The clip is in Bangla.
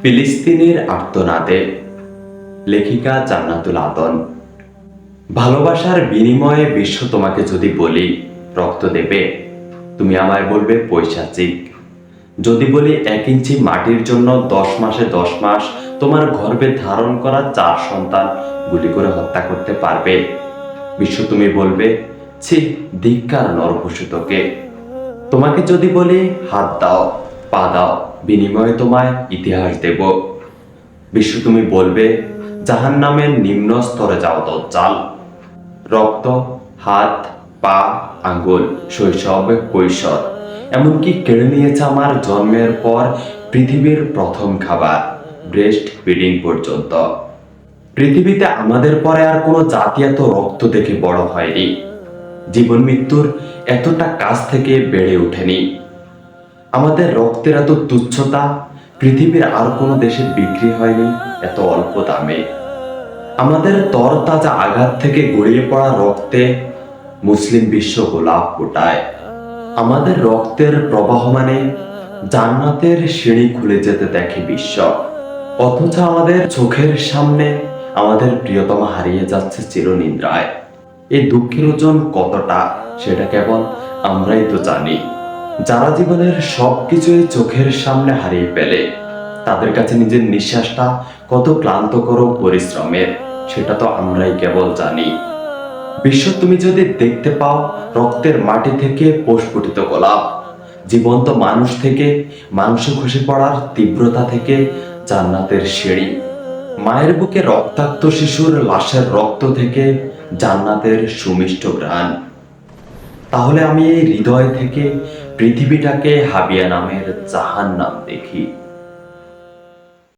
ফিলিস্তিনের আর্তনাদে লেখিকা জান্নাতুল আদন, ভালোবাসার বিনিময়ে বিশ্ব তোমাকে যদি বলি রক্ত দেবে, তুমি আমায় বলবে পৈশাচিক যদি বলি এক ইঞ্চি মাটির জন্য দশ মাসে দশ মাস তোমার গর্ভে ধারণ করা চার সন্তান গুলি করে হত্যা করতে পারবে, বিশ্ব তুমি বলবে, ছি, ধিক্কার নরভূষিতকে তোমাকে যদি বলি হাত দাও, পা দাও বিনিময়ে তোমায় ইতিহাস দেব। বিশ্ব তুমি বলবে জাহান নামের নিম্ন স্তরে যাও দজ্জাল। রক্ত, হাত, পা, আঙ্গুল, শৈশব, কৈশোর। এমনকি কেড়ে নিয়েছে আমার জন্মের পর পৃথিবীর প্রথম খাবার, ব্রেস্ট ফিডিং পর্যন্ত। পৃথিবীতে আমাদের পরে আর কোনো জাতি এত রক্ত দেখে বড় হয়নি। জীবন মৃত্যুর এতটা কাছ থেকে বেড়ে ওঠেনি। আমাদের রক্তের এত তুচ্ছতা, পৃথিবীর আর কোনো দেশে বিক্রি হয়নি, এত অল্প দামে। আমাদের তরতাজা আঘাত থেকে গড়িয়ে পড়া রক্তে মুসলিম বিশ্ব গোলাপ ফোটায়। আমাদের রক্তের প্রবাহ মানে জান্নাতের সিঁড়ি খুলে যেতে দেখে বিশ্ব। অথচ আমাদের চোখের সামনে আমাদের প্রিয়তম হারিয়ে যাচ্ছে চিরনিদ্রায়। এই দুঃখের ওজন কতটা, সেটা কেবল আমরাই তো জানি। যারা জীবনের সবকিছুই চোখের সামনে হারিয়ে ফেলে, তাদের কাছে নিজের নিঃশ্বাসটা কত ক্লান্তকর পরিশ্রমের, সেটা তো আমরাই কেবল জানি। বিশ্ব, তুমি যদি দেখতে পাও রক্তের মাটি থেকে প্রস্ফুটিত গোলাপ, জীবন্ত মানুষ থেকে মাংস খসে পড়ার তীব্রতা থেকে জান্নাতের সিঁড়ি, মায়ের বুকে রক্তাক্ত শিশুর লাশের রক্ত থেকে জান্নাতের সুমিষ্ট ঘ্রাণ তাহলে আমি এই হৃদয় থেকে পৃথিবীটাকে হাবিয়া নামের জাহান নাম দেখি।